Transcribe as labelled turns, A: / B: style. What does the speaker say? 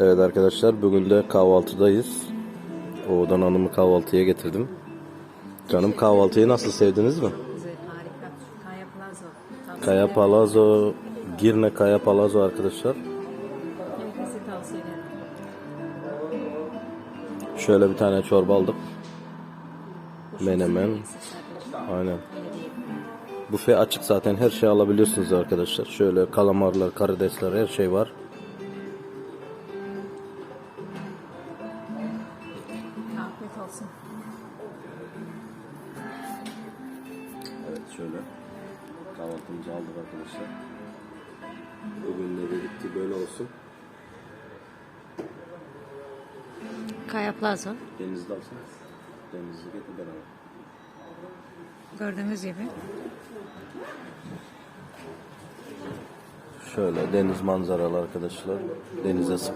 A: Evet arkadaşlar bugün de kahvaltıdayız. Oğuzhan Hanım'ı kahvaltıya getirdim. Canım kahvaltıyı nasıl sevdiniz mi?
B: Güzel, harika. Kaya.
A: Palazzo, Girne Kaya Palazzo arkadaşlar. Şöyle bir tane çorba aldık. Menemen. Aynen. Büfe açık zaten her şey alabiliyorsunuz arkadaşlar. Şöyle kalamarlar, karidesler her şey var.
B: Afiyet olsun.
A: Evet şöyle kahvaltımızı aldık arkadaşlar. Bugün de dedik ki böyle olsun.
B: Kaya Plaza.
A: Denizde alsana. Denizde getir beraber.
B: Gördüğünüz gibi.
A: Şöyle deniz manzaralı arkadaşlar. Denize sıfır.